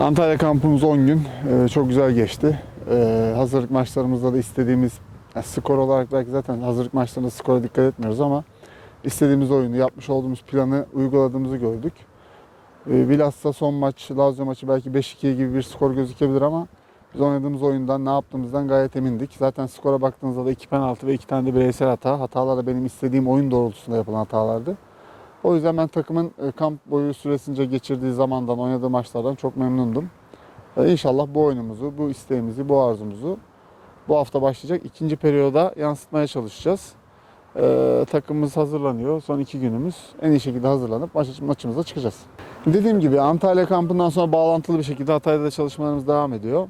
Antalya kampımız 10 gün. Ee, çok güzel geçti. Ee, hazırlık maçlarımızda da istediğimiz yani skor olarak belki zaten hazırlık maçlarında skora dikkat etmiyoruz ama istediğimiz oyunu, yapmış olduğumuz planı uyguladığımızı gördük. Ee, bilhassa son maç, Lazio maçı belki 5-2 gibi bir skor gözükebilir ama biz oynadığımız oyundan, ne yaptığımızdan gayet emindik. Zaten skora baktığınızda da 2 penaltı ve 2 tane de bireysel hata. Hatalar da benim istediğim oyun doğrultusunda yapılan hatalardı. O yüzden ben takımın e, kamp boyu süresince geçirdiği zamandan, oynadığı maçlardan çok memnundum. E, İnşallah bu oyunumuzu, bu isteğimizi, bu arzumuzu bu hafta başlayacak ikinci periyoda yansıtmaya çalışacağız. E, takımımız hazırlanıyor. Son iki günümüz en iyi şekilde hazırlanıp maç, maçımıza çıkacağız. Dediğim gibi Antalya kampından sonra bağlantılı bir şekilde Hatay'da da çalışmalarımız devam ediyor.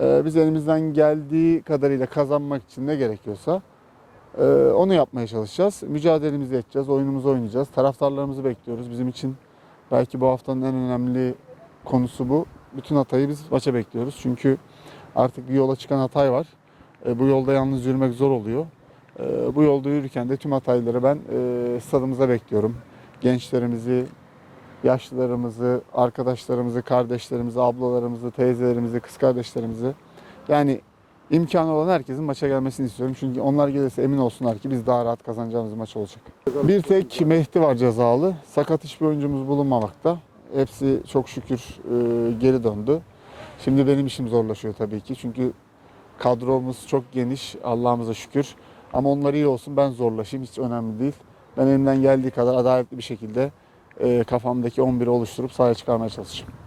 E, biz elimizden geldiği kadarıyla kazanmak için ne gerekiyorsa ee, onu yapmaya çalışacağız. Mücadelemizi edeceğiz, oyunumuzu oynayacağız. Taraftarlarımızı bekliyoruz. Bizim için belki bu haftanın en önemli konusu bu. Bütün Hatay'ı biz maça bekliyoruz. Çünkü artık bir yola çıkan Hatay var. Ee, bu yolda yalnız yürümek zor oluyor. Ee, bu yolda yürürken de tüm Hataylıları ben e, stadımıza bekliyorum. Gençlerimizi, yaşlılarımızı, arkadaşlarımızı, kardeşlerimizi, ablalarımızı, teyzelerimizi, kız kardeşlerimizi yani imkanı olan herkesin maça gelmesini istiyorum. Çünkü onlar gelirse emin olsunlar ki biz daha rahat kazanacağımız maç olacak. Bir tek Mehdi var cezalı. Sakat hiçbir oyuncumuz bulunmamakta. Hepsi çok şükür e, geri döndü. Şimdi benim işim zorlaşıyor tabii ki. Çünkü kadromuz çok geniş Allah'ımıza şükür. Ama onlar iyi olsun ben zorlaşayım hiç önemli değil. Ben elimden geldiği kadar adaletli bir şekilde e, kafamdaki 11'i oluşturup sahaya çıkarmaya çalışacağım.